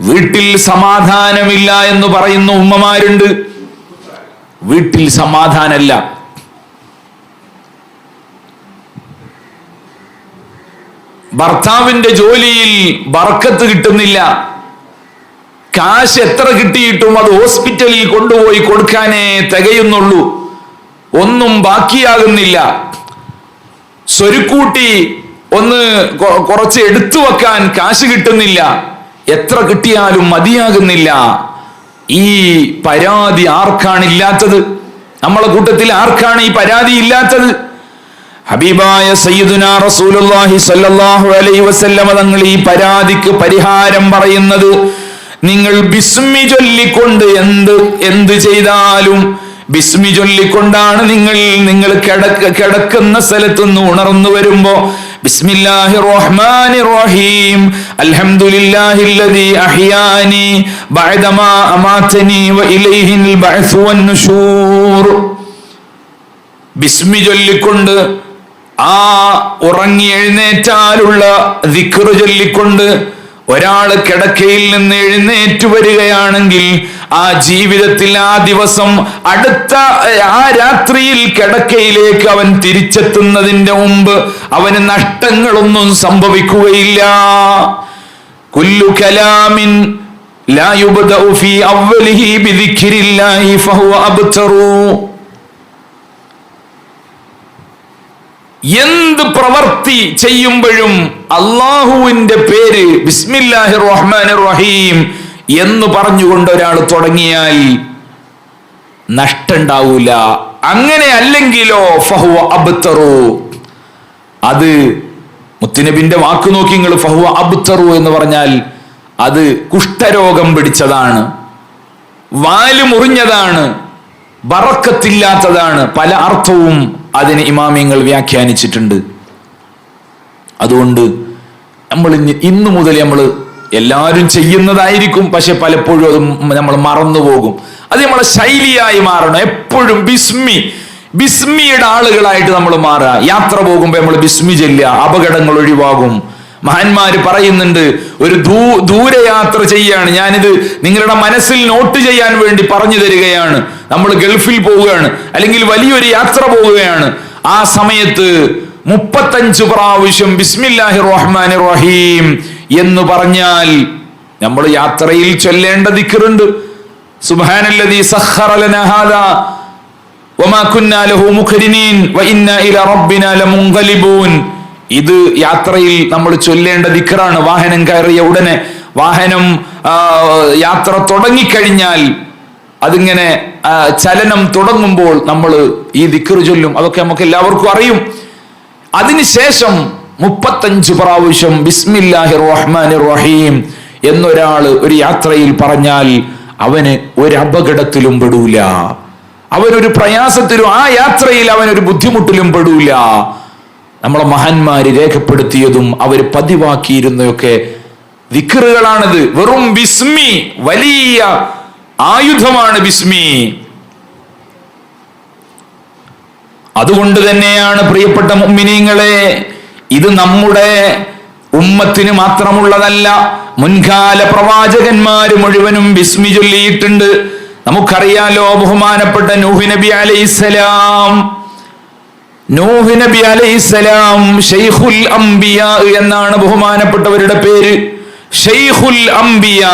വീട്ടിൽ സമാധാനമില്ല എന്ന് പറയുന്ന ഉമ്മമാരുണ്ട്. വീട്ടിൽ സമാധാനമല്ല ഭർത്താവിന്റെ ജോലിയിൽ ബർക്കത്ത് കിട്ടുന്നില്ല. കാശ് എത്ര കിട്ടിയിട്ടും അത് ഹോസ്പിറ്റലിൽ കൊണ്ടുപോയി കൊടുക്കാനേ തികയുന്നുള്ളൂ. ഒന്നും ബാക്കിയാകുന്നില്ല. സ്വരുക്കൂട്ടി ഒന്ന് കുറച്ച് എടുത്തു വെക്കാൻ കാശ് കിട്ടുന്നില്ല. എത്ര കിട്ടിയാലും മതിയാകുന്നില്ല. ഈ പരാതി ആർക്കാണ് ഇല്ലാത്തത്? നമ്മളെ കൂട്ടത്തിൽ ആർക്കാണ് ഈ പരാതി ഇല്ലാത്തത്? ഹബീബായ സയ്യിദുന റസൂലുള്ളാഹി അലൈഹി വസല്ലമ തങ്ങൾ ഈ പരാതിക്ക് പരിഹാരം പറയുന്നത് നിങ്ങൾ ബിസ്മി ചൊല്ലിക്കൊണ്ട് എന്ത് എന്ത് ചെയ്താലും ബിസ്മി ചൊല്ലിക്കൊണ്ടാണ് നിങ്ങൾ നിങ്ങൾ കിടക്ക കിടക്കുന്ന സ്ഥലത്തുനിന്ന് ഉണർന്നു ഉണർന്നു വരുമ്പോ ബിസ്മില്ലാഹിർ റഹ്മാനിർ റഹീം അൽഹംദുലില്ലാഹില്ലദീ അഹ്യാനി ബഅദമാ അമാതനി വ ഇലൈഹിൽ ബഅസ് വൻ നുശൂർ ബിസ്മി ചൊല്ലിക്കൊണ്ട് ആ ഉറങ്ങി എഴുന്നേറ്റാലുള്ള ദിക്റ് ചൊല്ലിക്കൊണ്ട് ഒരാൾ കിടക്കയിൽ നിന്ന് എഴുന്നേറ്റ് വരികയാണെങ്കിൽ ആ ജീവിതത്തിൽ ആ ദിവസം അടുത്ത ആ രാത്രിയിൽ കിടക്കയിലേക്ക് അവൻ തിരിച്ചെത്തുന്നതിന്റെ മുമ്പ് അവന് നഷ്ടങ്ങളൊന്നും സംഭവിക്കുകയില്ല. കുല്ലു കലാമിൻ ലാ യുബ്ദഉ ഫീ അവ്വലിഹി ഫഹുവ അബ്തറു. എന്ത് പ്രവർത്തി ചെയ്യുമ്പോഴും അള്ളാഹുവിന്റെ പേര് ബിസ്മില്ലാഹി റഹ്മാൻ റഹീം എന്ന് പറഞ്ഞുകൊണ്ട് ഒരാൾ തുടങ്ങിയാൽ നഷ്ടണ്ടാവൂല. അങ്ങനെ അല്ലെങ്കിലോ ഫഹുവ അബ്തറു. അത് മുത്തുനബിന്റെ വാക്ക് നോക്കി നിങ്ങൾ ഫഹുവ അബ്തറു എന്ന് പറഞ്ഞാൽ അത് കുഷ്ഠരോഗം പിടിച്ചതാണ്. വാൽ മുറിഞ്ഞതാണ്. ബറക്കത്തില്ലാത്തതാണ് പല അർത്ഥവും അതിന് ഇമാമിയങ്ങൾ വ്യാഖ്യാനിച്ചിട്ടുണ്ട്. അതുകൊണ്ട് നമ്മൾ ഇന്ന് മുതൽ നമ്മൾ എല്ലാവരും ചെയ്യുന്നതായിരിക്കും പക്ഷെ പലപ്പോഴും അത് നമ്മൾ മറന്നു പോകും അത് നമ്മളെ ശൈലിയായി മാറണം. എപ്പോഴും ബിസ്മി ബിസ്മിയുടെ ആളുകളായിട്ട് നമ്മൾ മാറുക. യാത്ര പോകുമ്പോൾ നമ്മൾ ബിസ്മി ചെല്ലുക അപകടങ്ങൾ ഒഴിവാകും. മഹാന്മാര് പറയുന്നുണ്ട് ഒരു ദൂ ദൂരയാത്ര ചെയ്യാണ്. ഞാനിത് നിങ്ങളുടെ മനസ്സിൽ നോട്ട് ചെയ്യാൻ വേണ്ടി പറഞ്ഞു തരികയാണ്. നമ്മൾ ഗൾഫിൽ പോവുകയാണ്. അല്ലെങ്കിൽ വലിയൊരു യാത്ര പോവുകയാണ്. ആ സമയത്ത് മുപ്പത്തഞ്ച് പ്രാവശ്യം ബിസ്മില്ലാഹി റഹ്മാൻ റഹീം എന്ന് പറഞ്ഞാൽ നമ്മൾ യാത്രയിൽ ചൊല്ലേണ്ട ദിക്കറുണ്ട് സുബാനല്ലതി സഹറലനഹാദ ലഹു മുഖരിനീൻ വഇന്നാ ഇലാ റബ്ബിനാ ലമുൻഖലിബൂൻ ഇത് യാത്രയിൽ നമ്മൾ ചൊല്ലേണ്ട ദിക്കറാണ് വാഹനം കയറിയ ഉടനെ വാഹനം യാത്ര തുടങ്ങിക്കഴിഞ്ഞാൽ അതിങ്ങനെ ചലനം തുടങ്ങുമ്പോൾ നമ്മൾ ഈ ദിക്കറ് ചൊല്ലും. അതൊക്കെ നമുക്ക് എല്ലാവർക്കും അറിയും. അതിനുശേഷം മുപ്പത്തഞ്ച് പ്രാവശ്യം ബിസ്മില്ലാഹി റഹ്മാൻ റഹീം എന്നൊരാൾ ഒരു യാത്രയിൽ പറഞ്ഞാൽ അവന് ഒരു അപകടത്തിലും പെടൂല. അവനൊരു പ്രയാസത്തിലും ആ യാത്രയിൽ അവനൊരു ബുദ്ധിമുട്ടിലും പെടൂല. നമ്മളെ മഹാന്മാര് രേഖപ്പെടുത്തിയതും അവർ പതിവാക്കിയിരുന്നതൊക്കെ വിക്കറുകളാണിത് വെറും ബിസ്മി വലിയ ആയുധമാണ് ബിസ്മി. അതുകൊണ്ട് തന്നെയാണ് പ്രിയപ്പെട്ട മുമ്മിനീങ്ങളെ ഇത് നമ്മുടെ ഉമ്മത്തിന് മാത്രമുള്ളതല്ല മുൻകാല പ്രവാചകന്മാര് മുഴുവനും ബിസ്മി ചൊല്ലിയിട്ടുണ്ട്. നമുക്കറിയാലോ ബഹുമാനപ്പെട്ട നൂഹ് നബി അലൈഹിസ്സലാം. നൂഹ് നബി അലൈഹിസ്സലാം ഷെയ്ഖുൽ അംബിയ എന്നാണ് ബഹുമാനപ്പെട്ടവരുടെ പേര്. ഷെയ്ഖുൽ അംബിയ.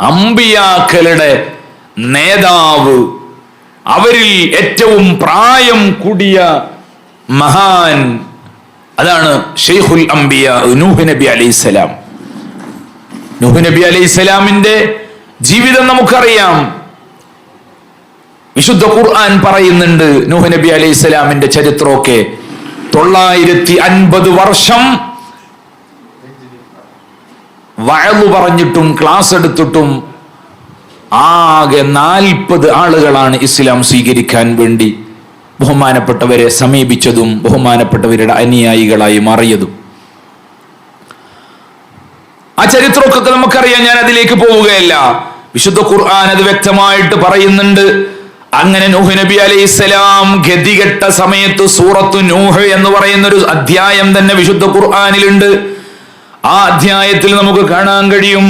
അംബിയാക്കളുടെ നേതാവ്. അവരിൽ ഏറ്റവും പ്രായം കൂടിയ മഹാൻ അതാണ് ഷെയ്ഖുൽ അംബിയ നൂഹ് നബി അലൈഹിസ്സലാം നൂഹ് നബി അലൈഹിസ്സലാമിന്റെ ജീവിതം നമുക്കറിയാം. വിശുദ്ധ ഖുർആൻ പറയുന്നുണ്ട് നൂഹ് നബി അലൈഹി സ്വലാമിന്റെ ചരിത്രമൊക്കെ. തൊള്ളായിരത്തി അൻപത് വർഷം വയലു പറഞ്ഞിട്ടും ക്ലാസ് എടുത്തിട്ടും ആകെ നാൽപ്പത് ആളുകളാണ് ഇസ്ലാം സ്വീകരിക്കാൻ വേണ്ടി ബഹുമാനപ്പെട്ടവരെ സമീപിച്ചതും ബഹുമാനപ്പെട്ടവരുടെ അനുയായികളായി മാറിയതും. ആ ചരിത്രമൊക്കെ നമുക്കറിയാം ഞാൻ അതിലേക്ക് പോവുകയല്ല. വിശുദ്ധ ഖുർആൻ അത് വ്യക്തമായിട്ട് പറയുന്നുണ്ട്. അങ്ങനെ നൂഹ് നബി അലൈഹി സ്വലാം ഗതികെട്ട സമയത്ത് സൂറത്തു നൂഹ് എന്ന് പറയുന്ന ഒരു അധ്യായം തന്നെ വിശുദ്ധ ഖുർആാനിലുണ്ട്. ആ അധ്യായത്തിൽ നമുക്ക് കാണാൻ കഴിയും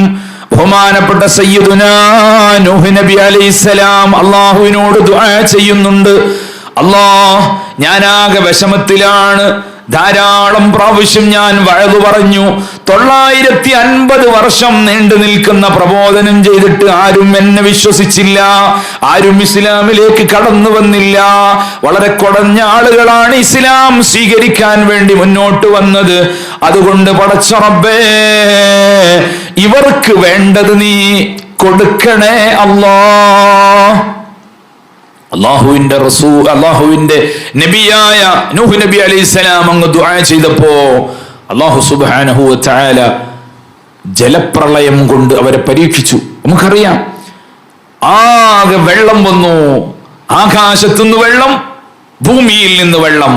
ബഹുമാനപ്പെട്ട സയ്യിദുനാ നൂഹ് നബി അലൈഹിസ്സലാം അള്ളാഹുവിനോട് ദുആ ചെയ്യുന്നുണ്ട്. അള്ളാഹ് ഞാനാകെ വിഷമത്തിലാണ് ധാരാളം പ്രാവശ്യം ഞാൻ വഴതു പറഞ്ഞു. തൊള്ളായിരത്തി അൻപത് വർഷം നീണ്ടു നിൽക്കുന്ന പ്രബോധനം ചെയ്തിട്ട് ആരും എന്നെ വിശ്വസിച്ചില്ല. ആരും ഇസ്ലാമിലേക്ക് കടന്നു വന്നില്ല. വളരെ കുറഞ്ഞ ആളുകളാണ് ഇസ്ലാം സ്വീകരിക്കാൻ വേണ്ടി മുന്നോട്ട് വന്നത്. അതുകൊണ്ട് പടച്ചറബേ ഇവർക്ക് വേണ്ടത് നീ കൊടുക്കണേ അല്ലാ. അള്ളാഹുവിന്റെ റസൂ അള്ളാഹുവിന്റെ നബിയായ നൂഹ് നബി അലൈഹി സ്വലാം അങ്ങ് ദുആ ചെയ്തപ്പോ അള്ളാഹു സുബ്ഹാനഹു വതആല ജലപ്രളയം കൊണ്ട് അവരെ പരീക്ഷിച്ചു. നമുക്കറിയാം. ആകെ വെള്ളം വന്നു. ആകാശത്തുനിന്ന് വെള്ളം ഭൂമിയിൽ നിന്ന് വെള്ളം.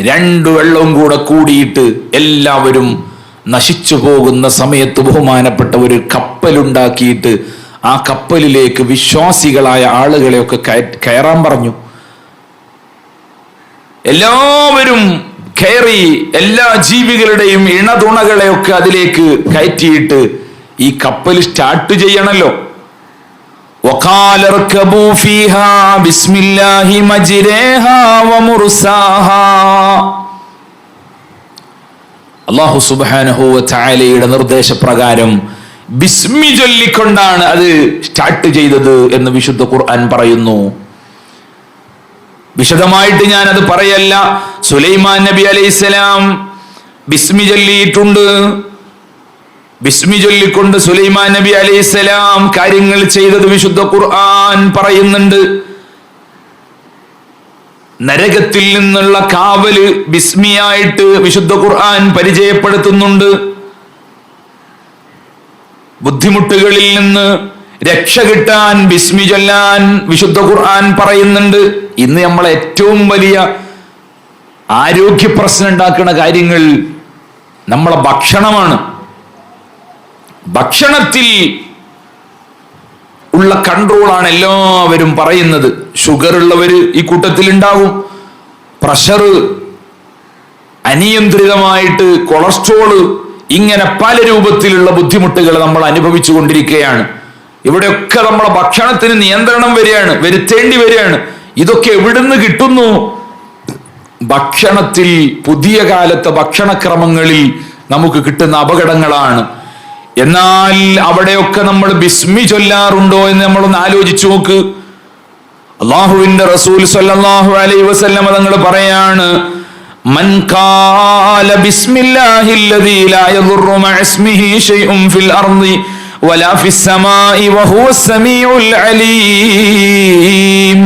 രണ്ടു വെള്ളവും കൂടെ കൂടിയിട്ട് എല്ലാവരും നശിച്ചു പോകുന്ന സമയത്ത് ബഹുമാനപ്പെട്ട ഒരു കപ്പലുണ്ടാക്കിയിട്ട് ആ കപ്പലിലേക്ക് വിശ്വാസികളായ ആളുകളെയൊക്കെ കയറാൻ പറഞ്ഞു. എല്ലാവരും കയറി എല്ലാ ജീവികളുടെയും ഇണതുണകളെയൊക്കെ അതിലേക്ക് കയറ്റിയിട്ട് ഈ കപ്പൽ സ്റ്റാർട്ട് ചെയ്യണല്ലോ. അള്ളാഹു സുബാനഹുവ നിർദ്ദേശപ്രകാരം ബിസ്മി ചൊല്ലിക്കൊണ്ടാണ് അത് സ്റ്റാർട്ട് ചെയ്തത് എന്ന് വിശുദ്ധ ഖുർആൻ പറയുന്നു. വിശദമായിട്ട് ഞാൻ അത് പറയല്ല. സുലൈമാൻ നബി അലൈഹിസ്സലാം ബിസ്മി ചൊല്ലിയിട്ടുണ്ട്. ബിസ്മി ചൊല്ലിക്കൊണ്ട് സുലൈമാൻ നബി അലൈഹിസ്സലാം കാര്യങ്ങൾ ചെയ്തത് വിശുദ്ധ ഖുർആൻ പറയുന്നുണ്ട്. നരകത്തിൽ നിന്നുള്ള കാവൽ ബിസ്മിയായിട്ട് വിശുദ്ധ ഖുർആൻ പരിചയപ്പെടുത്തുന്നുണ്ട്. ബുദ്ധിമുട്ടുകളിൽ നിന്ന് രക്ഷ കിട്ടാൻ ബിസ്മി ചൊല്ലാൻ വിശുദ്ധ ഖുർആൻ പറയുന്നുണ്ട്. ഇന്ന് നമ്മൾ ഏറ്റവും വലിയ ആരോഗ്യ പ്രശ്നം ഉണ്ടാക്കുന്ന കാര്യങ്ങൾ നമ്മളെ ഭക്ഷണമാണ്. ഭക്ഷണത്തിൽ ഉള്ള കൺട്രോളാണ് എല്ലാവരും പറയുന്നത്. ഷുഗർ ഉള്ളവര് ഈ കൂട്ടത്തിൽ ഉണ്ടാവും പ്രഷർ അനിയന്ത്രിതമായിട്ട് കൊളസ്ട്രോൾ ഇങ്ങനെ പല രൂപത്തിലുള്ള ബുദ്ധിമുട്ടുകൾ നമ്മൾ അനുഭവിച്ചു കൊണ്ടിരിക്കുകയാണ്. ഇവിടെയൊക്കെ നമ്മളെ ഭക്ഷണത്തിന് നിയന്ത്രണം വരികയാണ് വരുത്തേണ്ടി വരികയാണ്. ഇതൊക്കെ എവിടുന്ന് കിട്ടുന്നു? ഭക്ഷണത്തിൽ പുതിയ കാലത്തെ ഭക്ഷണക്രമങ്ങളിൽ നമുക്ക് കിട്ടുന്ന അപകടങ്ങളാണ്. എന്നാൽ അവിടെയൊക്കെ നമ്മൾ ബിസ്മി ചൊല്ലാറുണ്ടോ എന്ന് നമ്മളൊന്ന് ആലോചിച്ചു നോക്ക്. അള്ളാഹുവിന്റെ റസൂൽ സല്ലാഹു അലൈ വസല്ലം തങ്ങൾ പറയാണ് മൻ ഖാല ബിസ്മില്ലാഹിൽ ലദീ ലാ യദുറു മഅ ഇസ്മിഹി ശൈഉൻ ഫിൽ അർളി വലാ ഫിസ് സമാഇ വഹുവ സമീഉൽ അലീം.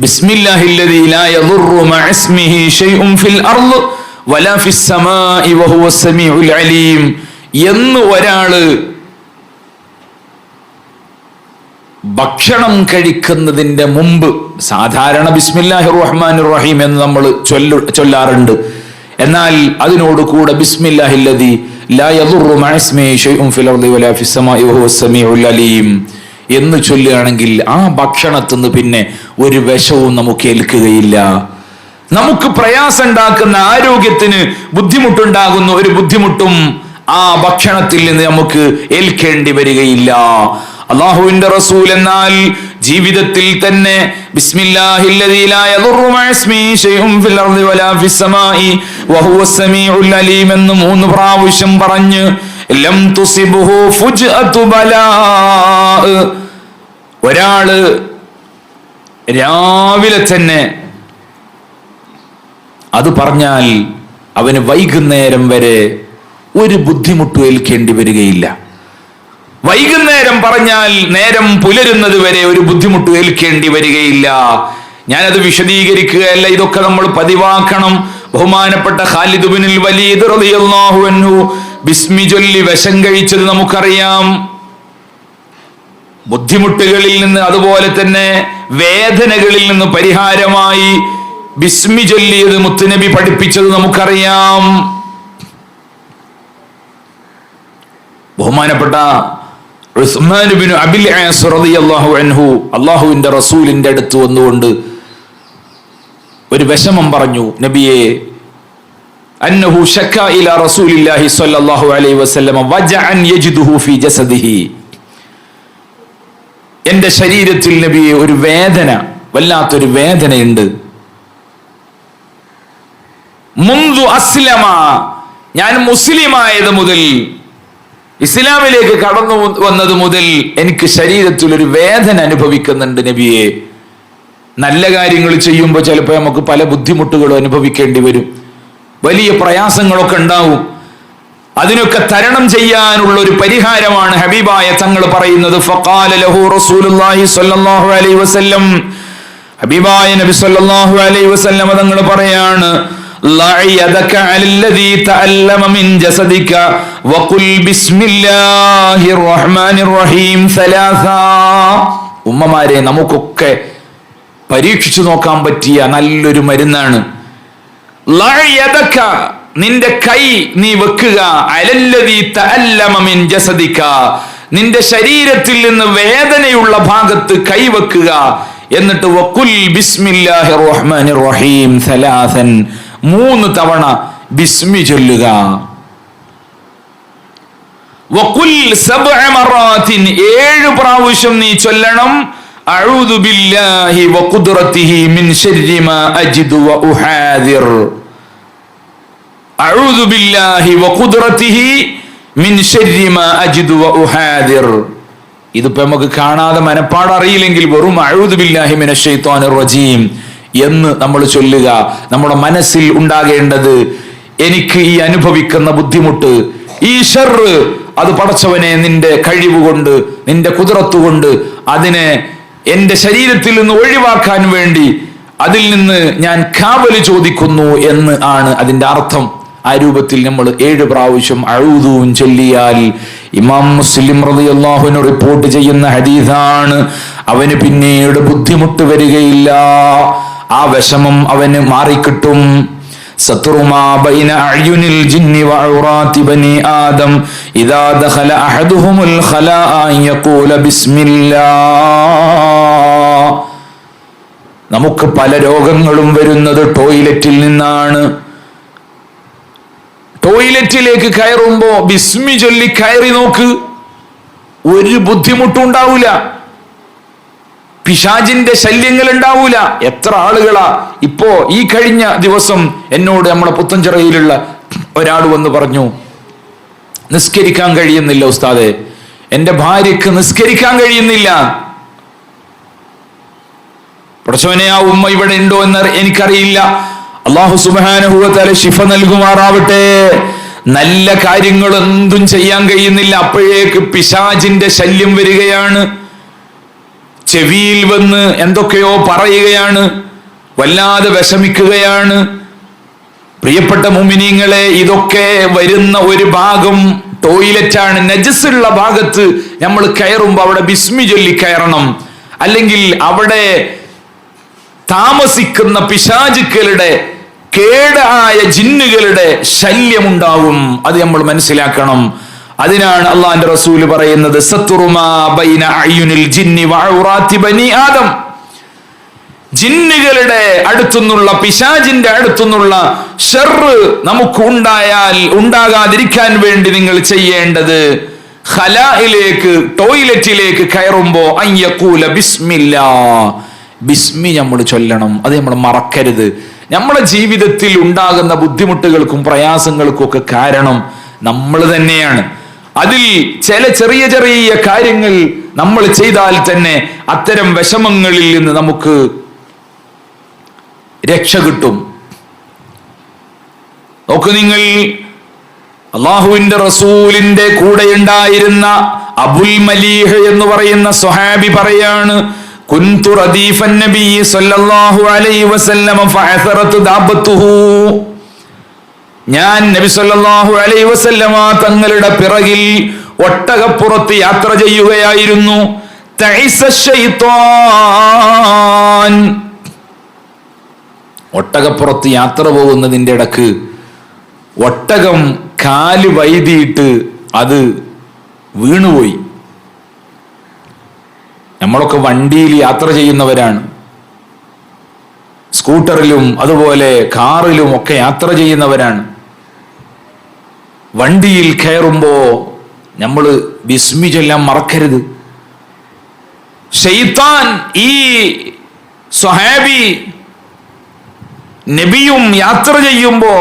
ബിസ്മില്ലാഹിൽ ലദീ ലാ യദുറു മഅ ഇസ്മിഹി ശൈഉൻ ഫിൽ അർളി വലാ ഫിസ് സമാഇ വഹുവ സമീഉൽ അലീം. എന്ന് ഒരാൾ ഭക്ഷണം കഴിക്കുന്നതിന്റെ മുമ്പ് സാധാരണ ബിസ്മില്ലാഹി റഹ്മാൻ റഹീം എന്ന് നമ്മൾ ചൊല്ലു ചൊല്ലാറുണ്ട്. എന്നാൽ അതിനോട് കൂടെ ബിസ്മില്ലാഹില്ലതി എന്ന് ചൊല്ലുകയാണെങ്കിൽ ആ ഭക്ഷണത്തിന്ന് പിന്നെ ഒരു വിഷവും നമുക്ക് ഏൽക്കുകയില്ല. നമുക്ക് പ്രയാസം ഉണ്ടാക്കുന്ന ആരോഗ്യത്തിന് ബുദ്ധിമുട്ടുണ്ടാകുന്ന ഒരു ബുദ്ധിമുട്ടും ആ ഭക്ഷണത്തിൽ നിന്ന് നമുക്ക് ഏൽക്കേണ്ടി വരികയില്ല. അള്ളാഹുവിന്റെ റസൂൽ എന്നാൽ ജീവിതത്തിൽ തന്നെ എന്ന് മൂന്ന് പ്രാവശ്യം പറഞ്ഞ് ഒരാൾ രാവിലെ തന്നെ അത് പറഞ്ഞാൽ അവന് വൈകുന്നേരം വരെ ഒരു ബുദ്ധിമുട്ട് ഏൽക്കേണ്ടി വരികയില്ല. വൈകുന്നേരം പറഞ്ഞാൽ നേരം പുലരുന്നത് വരെ ഒരു ബുദ്ധിമുട്ട് ഏൽക്കേണ്ടി വരികയില്ല. ഞാനത് വിശദീകരിക്കുകയല്ല ഇതൊക്കെ നമ്മൾ പതിവാക്കണം. ബഹുമാനപ്പെട്ട ഖാലിദുബിനിൽ വലീദ് റളിയല്ലാഹു ബിസ്മി ചൊല്ലി വശം കഴിച്ചത് നമുക്കറിയാം. ബുദ്ധിമുട്ടുകളിൽ നിന്ന് അതുപോലെ തന്നെ വേദനകളിൽ നിന്ന് പരിഹാരമായി ബിസ്മി ചൊല്ലിയത് മുത്തുനബി പഠിപ്പിച്ചത് നമുക്കറിയാം. ബഹുമാനപ്പെട്ട അള്ളാഹുവിന്റെ അബിൽ അൻഹു റസൂലിന്റെ അടുത്ത് വന്നുകൊണ്ട് ഒരു വിഷമം പറഞ്ഞു. നബിയെ അന്നഹു റസൂലില്ലാഹി സ്വല്ലല്ലാഹു അലൈഹി വജഅൻ യജിദുഹു ഫീ ജസദിഹി. എന്റെ ശരീരത്തിൽ നബിയെ ഒരു വേദന വല്ലാത്തൊരു വേദനയുണ്ട്. മുന്തു അസ്ലമ ഞാൻ മുസ്ലിമായത് മുതൽ ഇസ്ലാമിലേക്ക് കടന്നു വന്നത് മുതൽ എനിക്ക് ശരീരത്തിൽ ഒരു വേദന അനുഭവിക്കുന്നുണ്ട് നബിയെ. നല്ല കാര്യങ്ങൾ ചെയ്യുമ്പോൾ ചിലപ്പോൾ നമുക്ക് പല ബുദ്ധിമുട്ടുകളും അനുഭവിക്കേണ്ടി വരും. വലിയ പ്രയാസങ്ങളൊക്കെ ഉണ്ടാവും. അതിനൊക്കെ തരണം ചെയ്യാനുള്ള ഒരു പരിഹാരമാണ് ഹബീബായ തങ്ങൾ പറയുന്നത് ഹബീബായ നബി സ്വല്ലല്ലാഹു അലൈഹി വസല്ലം തങ്ങൾ പറയാണ് ഉമ്മമാരെ നമുക്കൊക്കെ പരീക്ഷിച്ചു നോക്കാൻ പറ്റിയ നല്ലൊരു മരുന്നാണ്. നിന്റെ കൈ നീ വെക്കുക. നിന്റെ ശരീരത്തിൽ നിന്ന് വേദനയുള്ള ഭാഗത്ത് കൈ വെക്കുക. എന്നിട്ട് വക്കുൽ ബിസ്മില്ലാഹി റഹ്മാനിർ റഹീം സലാസൻ. മൂന്ന് തവണ ബിസ്മി ചൊല്ലുക. ഏഴ് പ്രാവശ്യം നീ ചൊല്ലണം. ബില്ലാഹി മിൻ അഊദു ബില്ലാഹി മിൻ ഇതിപ്പോ നമുക്ക് കാണാതെ മനപ്പാടറിയില്ലെങ്കിൽ വെറും ബില്ലാഹി മിനശ് റജീം. എന്ന് നമ്മൾ ചൊല്ലുക. നമ്മുടെ മനസ്സിൽ ഉണ്ടാകേണ്ടത് എനിക്ക് ഈ അനുഭവിക്കുന്ന ബുദ്ധിമുട്ട് ഈ ഷെറ് അത് പടച്ചവനെ നിന്റെ കഴിവ് കൊണ്ട് നിന്റെ കുതിരത്തുകൊണ്ട് അതിനെ എന്റെ ശരീരത്തിൽ നിന്ന് ഒഴിവാക്കാൻ വേണ്ടി അതിൽ നിന്ന് ഞാൻ കാവൽ ചോദിക്കുന്നു എന്ന് ആണ് അതിന്റെ അർത്ഥം. ആ രൂപത്തിൽ നമ്മൾ ഏഴ് പ്രാവശ്യം അഴുതുവും ചൊല്ലിയാൽ ഇമാം മുസ്ലിം റതിയല്ലാഹുവിന് റിപ്പോർട്ട് ചെയ്യുന്ന ഹദീസാണ് അവന് പിന്നീട് ബുദ്ധിമുട്ട് വരികയില്ല. ആ വിഷമം അവന് മാറിക്കിട്ടും ستر ما بين أعين الجن وعورات بني آدم إذا دخل أحدهم الخلاء أن يقول بسم الله നമുക്ക് പല രോഗങ്ങളും വരുന്നത് ടോയ്ലറ്റിൽ നിന്നാണ് ടോയ്ലറ്റിലേക്ക് കയറുമ്പോ ബിസ്മി ചൊല്ലി കയറി നോക്ക് ഒരു ബുദ്ധിമുട്ടും ഉണ്ടാവൂല പിശാജിന്റെ ശല്യങ്ങൾ ഉണ്ടാവൂല എത്ര ആളുകളാ ഇപ്പോ ഈ കഴിഞ്ഞ ദിവസം എന്നോട് നമ്മളെ പുത്തഞ്ചിറയിലുള്ള ഒരാൾ വന്ന് പറഞ്ഞു നിസ്കരിക്കാൻ കഴിയുന്നില്ല ഉസ്താദെ. എന്റെ ഭാര്യക്ക് നിസ്കരിക്കാൻ കഴിയുന്നില്ല. പടച്ചവനെ ആ ഉമ്മ ഇവിടെ ഉണ്ടോ എന്ന് എനിക്കറിയില്ല. അള്ളാഹു സുബാനുഭവത്താലെ ശിഫ നൽകുമാറാവട്ടെ. നല്ല കാര്യങ്ങൾ എന്തും ചെയ്യാൻ കഴിയുന്നില്ല. അപ്പോഴേക്ക് പിശാജിന്റെ ശല്യം വരികയാണ്. ചെവിയിൽ വന്ന് എന്തൊക്കെയോ പറയുകയാണ് വല്ലാതെ വിഷമിക്കുകയാണ്. പ്രിയപ്പെട്ട മുമിനിങ്ങളെ ഇതൊക്കെ വരുന്ന ഒരു ഭാഗം ടോയ്ലറ്റാണ് നജസുള്ള ഭാഗത്ത് നമ്മൾ കയറുമ്പോൾ അവിടെ ബിസ്മി ചൊല്ലി കയറണം. അല്ലെങ്കിൽ അവിടെ താമസിക്കുന്ന പിശാചുക്കളുടെ കേടായ ജിന്നുകളുടെ ശല്യമുണ്ടാവും അത് നമ്മൾ മനസ്സിലാക്കണം. അതിനാണ് അള്ളാന്റെ റസൂൽ പറയുന്നത് ആദം. ജിന്നുകളുടെ അടുത്തുനിന്നുള്ള പിശാജിന്റെ അടുത്തുനിന്നുള്ള ഷെറ് നമുക്ക് ഉണ്ടായാൽ ഉണ്ടാകാതിരിക്കാൻ വേണ്ടി നിങ്ങൾ ചെയ്യേണ്ടത് ഖലായിലേക്ക് ടോയ്ലറ്റിലേക്ക് കയറുമ്പോ അയ്യക്കൂല ബിസ്മില്ല. ബിസ്മി നമ്മൾ ചൊല്ലണം അത് നമ്മൾ മറക്കരുത്. നമ്മുടെ ജീവിതത്തിൽ ഉണ്ടാകുന്ന ബുദ്ധിമുട്ടുകൾക്കും പ്രയാസങ്ങൾക്കും ഒക്കെ കാരണം നമ്മൾ തന്നെയാണ്. അതിൽ ചില ചെറിയ ചെറിയ കാര്യങ്ങൾ നമ്മൾ ചെയ്താൽ തന്നെ അത്തരം വിഷമങ്ങളിൽ നിന്ന് നമുക്ക് രക്ഷ കിട്ടും. നോക്ക് നിങ്ങൾ അള്ളാഹുവിന്റെ റസൂലിന്റെ കൂടെ ഉണ്ടായിരുന്ന അബുൽ മലീഹ് എന്ന് പറയുന്ന സ്വഹാബി പറയാണ് കുൻതു റദീഫൻ നബി സല്ലല്ലാഹു അലൈഹി വസല്ലം ഫഅസറത്ത് ദാബത്തുഹു. ഞാൻ നബി സല്ലല്ലാഹു അലൈഹി വസല്ലമ തങ്ങളുടെ പിറകിൽ ഒട്ടകപ്പുറത്ത് യാത്ര ചെയ്യുകയായിരുന്നു. ഒട്ടകപ്പുറത്ത് യാത്ര പോകുന്നതിന്റെ ഇടയ്ക്ക് ഒട്ടകം കാൽ വൈതിയിട്ട് അത് വീണുപോയി. നമ്മളൊക്കെ വണ്ടിയിൽ യാത്ര ചെയ്യുന്നവരാണ്. സ്കൂട്ടറിലും അതുപോലെ കാറിലും ഒക്കെ യാത്ര ചെയ്യുന്നവരാണ്. വണ്ടിയിൽ കയറുമ്പോ നമ്മൾ ബിസ്മി ചൊല്ലാൻ മറക്കരുത്. ഷെയ്ത്താൻ ഈ സ്വഹാബി നബിയും യാത്ര ചെയ്യുമ്പോ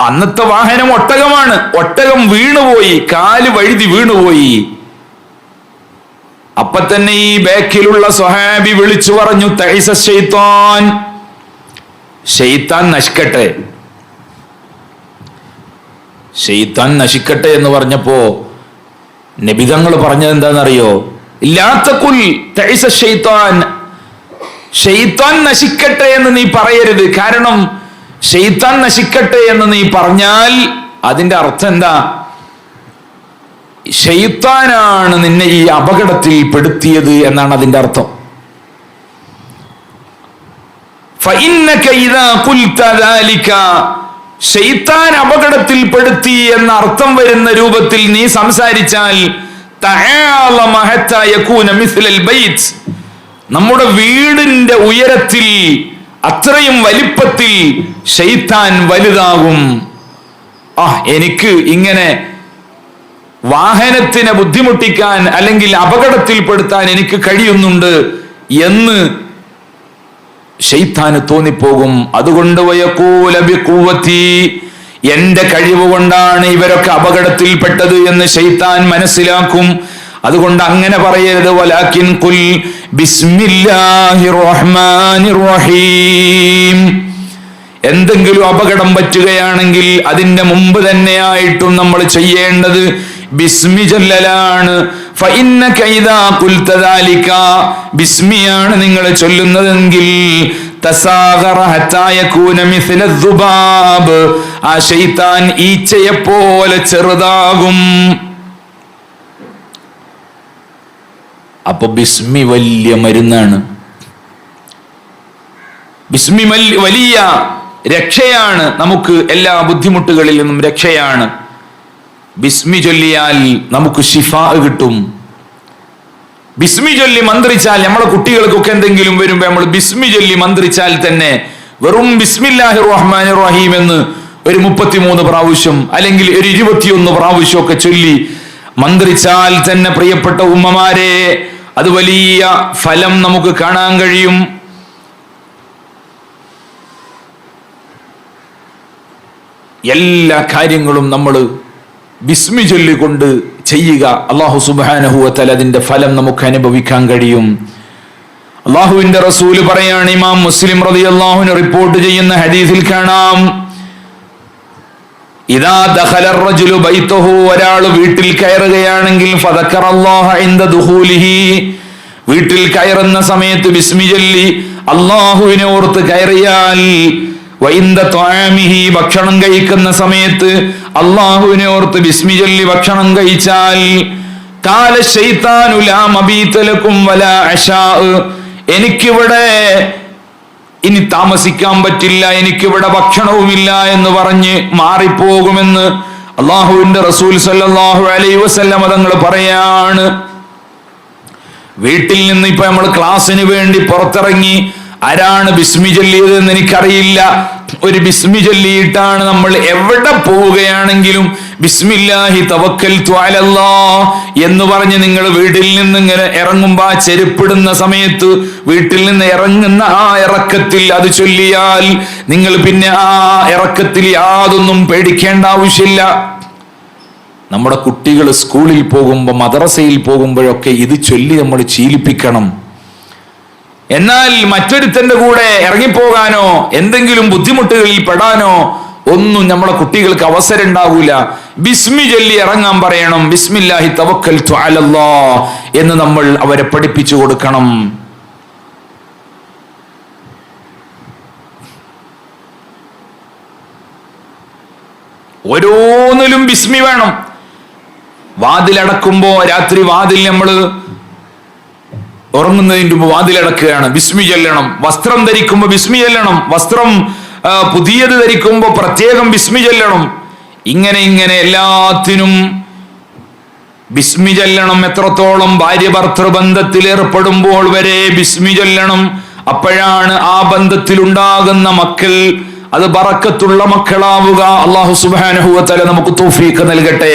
അന്നത്തെ വാഹനം ഒട്ടകമാണ്. ഒട്ടകം വീണുപോയി കാൽ വഴുതി വീണുപോയി. അപ്പൊ തന്നെ ഈ ബാക്കിലുള്ള സ്വഹാബി വിളിച്ചു പറഞ്ഞു തൈസ ഷെയ്ത്താൻ ഷെയ്ത്താൻ നശിക്കട്ടെ. ഷെയ്ത്താൻ നശിക്കട്ടെ എന്ന് പറഞ്ഞപ്പോ നബിതങ്ങൾ പറഞ്ഞത് എന്താണെന്നറിയോ ഇല്ലാത്ത കുൽ ഷെയ്ത്താൻ നശിക്കട്ടെ എന്ന് നീ പറയരുത്. കാരണം ഷെയ്ത്താൻ നശിക്കട്ടെ എന്ന് നീ പറഞ്ഞാൽ അതിന്റെ അർത്ഥം എന്താ? ഷെയ്ത്താനാണ് നിന്നെ ഈ അപകടത്തിൽ പെടുത്തിയത് എന്നാണ് അതിന്റെ അർത്ഥം. ഫൈനക്ക ഇതാ കുൽത്ത ഷെയ്ത്താൻ അപകടത്തിൽപ്പെടുത്തി എന്ന അർത്ഥം വരുന്ന രൂപത്തിൽ നീ സംസാരിച്ചാൽ നമ്മുടെ വീടിന്റെ ഉയരത്തിൽ അത്രയും വലിപ്പത്തിൽ ഷെയ്ത്താൻ വലുതാകും. ആ എനിക്ക് ഇങ്ങനെ വാഹനത്തിനെ ബുദ്ധിമുട്ടിക്കാൻ അല്ലെങ്കിൽ അപകടത്തിൽപ്പെടുത്താൻ എനിക്ക് കഴിയുന്നുണ്ട് എന്ന് ഷെയ്ത്താന് തോന്നിപ്പോകും. അതുകൊണ്ട് എന്റെ കഴിവ് കൊണ്ടാണ് ഇവരൊക്കെ അപകടത്തിൽപ്പെട്ടത് എന്ന് ഷെയ്ത്താൻ മനസ്സിലാക്കും. അതുകൊണ്ട് അങ്ങനെ പറയരുത്. വലാക്കിൻ കുൽ റഹീം. എന്തെങ്കിലും അപകടം പറ്റുകയാണെങ്കിൽ അതിന്റെ മുമ്പ് തന്നെയായിട്ടും നമ്മൾ ചെയ്യേണ്ടത് ബിസ്മി ചൊല്ലലാണ് ബിസ്മിയാണ് നിങ്ങൾ ചൊല്ലുന്നതെങ്കിൽ ആ ഈച്ചയെ പോലെ ചെറുതാകും. അപ്പൊ ബിസ്മി വലിയ മരുന്നാണ്. ബിസ്മി വലിയ രക്ഷയാണ്. നമുക്ക് എല്ലാ ബുദ്ധിമുട്ടുകളിൽ നിന്നും രക്ഷയാണ്. ബിസ്മി ചൊല്ലിയാൽ നമുക്ക് ഷിഫ കിട്ടും. ബിസ്മി ചൊല്ലി മന്ത്രിച്ചാൽ നമ്മളെ കുട്ടികൾക്കൊക്കെ എന്തെങ്കിലും വരുമ്പോ നമ്മൾ ബിസ്മി ചൊല്ലി മന്ത്രിച്ചാൽ തന്നെ വെറും ബിസ്മില്ലാഹി റഹ്മാൻ റഹീം എന്ന് ഒരു മുപ്പത്തിമൂന്ന് പ്രാവശ്യം അല്ലെങ്കിൽ ഒരു ഇരുപത്തിയൊന്ന് പ്രാവശ്യം ഒക്കെ ചൊല്ലി മന്ത്രിച്ചാൽ തന്നെ പ്രിയപ്പെട്ട ഉമ്മമാരെ അത് വലിയ ഫലം നമുക്ക് കാണാൻ കഴിയും. എല്ലാ കാര്യങ്ങളും നമ്മൾ ബിസ്മി ചൊല്ലിക്കൊണ്ട് ചെയ്യുക. അള്ളാഹു സുബാനഹുവത്തൽ അതിന്റെ ഫലം നമുക്ക് അനുഭവിക്കാൻ കഴിയും. അള്ളാഹുവിന്റെ റസൂൽ പറയാണ് ഇമാം മുസ്ലിം റതി അള്ളാഹുവിന് റിപ്പോർട്ട് ചെയ്യുന്ന ഹദീസിൽ കാണാം. ഇതാ ദഖല റജുലു ബൈത്തഹു ഒരാൾ വീട്ടിൽ കയറുകയാണെങ്കിൽ ഫദക്കറ അല്ലാഹ ഇൻദ ദുഖൂലിഹി. വീട്ടിൽ കയറുന്ന സമയത്ത് ബിസ്മി ചൊല്ലി അള്ളാഹുവിനെ ഓർത്ത് കയറിയാൽ ഭക്ഷണം കഴിക്കുന്ന സമയത്ത് അള്ളാഹുവിനെ ഓർത്ത് ബിസ്മി ചൊല്ലി ഭക്ഷണം കഴിച്ചാൽ എനിക്കിവിടെ ഇനി താമസിക്കാൻ പറ്റില്ല എനിക്കിവിടെ ഭക്ഷണവുമില്ല എന്ന് പറഞ്ഞ് മാറിപ്പോകുമെന്ന് അള്ളാഹുവിന്റെ റസൂൽ സല്ലാഹു അലൈ വസല്ലം തങ്ങൾ പറയാണ്. വീട്ടിൽ നിന്ന് ഇപ്പൊ നമ്മൾ ക്ലാസ്സിന് വേണ്ടി പുറത്തിറങ്ങി ആരാണ് ബിസ്മി ചൊല്ലിയത് എന്ന് എനിക്കറിയില്ല. ഒരു ബിസ്മി ചൊല്ലിയിട്ടാണ് നമ്മൾ എവിടെ പോവുകയാണെങ്കിലും ബിസ്മില്ലാഹി തവക്കൽ ത്വാലല്ലാ എന്ന് പറഞ്ഞ് നിങ്ങൾ വീട്ടിൽ നിന്ന് ഇങ്ങനെ ഇറങ്ങുമ്പോ ആ ചെരുപ്പിടുന്ന സമയത്ത് വീട്ടിൽ നിന്ന് ഇറങ്ങുന്ന ആ ഇറക്കത്തിൽ അത് ചൊല്ലിയാൽ നിങ്ങൾ പിന്നെ ആ ഇറക്കത്തിൽ യാതൊന്നും പേടിക്കേണ്ട ആവശ്യമില്ല. നമ്മുടെ കുട്ടികൾ സ്കൂളിൽ പോകുമ്പോൾ മദ്രസയിൽ പോകുമ്പോഴൊക്കെ ഇത് ചൊല്ലി നമ്മൾ ശീലിപ്പിക്കണം. എന്നാൽ മറ്റൊരുത്തന്റെ കൂടെ ഇറങ്ങിപ്പോകാനോ എന്തെങ്കിലും ബുദ്ധിമുട്ടുകളിൽ പെടാനോ ഒന്നും നമ്മളെ കുട്ടികൾക്ക് അവസരം ഉണ്ടാവൂല ബിസ്മി ചൊല്ലി ഇറങ്ങാൻ പറയണം ബിസ്മില്ലാഹി തവക്കൽ അലല്ലാ എന്ന് നമ്മൾ അവരെ പഠിപ്പിച്ചു കൊടുക്കണം. ഓരോന്നിലും ബിസ്മി വേണം. വാതിലടക്കുമ്പോ രാത്രി വാതിൽ നമ്മൾ ഉറങ്ങുന്നതിന് മുമ്പ് വാതിലടക്കുകയാണ് വിസ്മി ചൊല്ലണം. വസ്ത്രം ധരിക്കുമ്പോൾ വിസ്മി ചൊല്ലണം. വസ്ത്രം പുതിയത് ധരിക്കുമ്പോൾ പ്രത്യേകം വിസ്മി ചൊല്ലണം. ഇങ്ങനെ ഇങ്ങനെ എല്ലാത്തിനും ബിസ്മി ചൊല്ലണം. എത്രത്തോളം ഭാര്യ ഭർത്തൃ ബന്ധത്തിൽ ഏർപ്പെടുമ്പോൾ വരെ ബിസ്മി ചൊല്ലണം. അപ്പോഴാണ് ആ ബന്ധത്തിൽ ഉണ്ടാകുന്ന മക്കൾ അത് ബറക്കത്തുള്ള മക്കളാവുക. അള്ളാഹു സുബാനഹുവത്തല നമുക്ക് തോഫീക്ക് നൽകട്ടെ.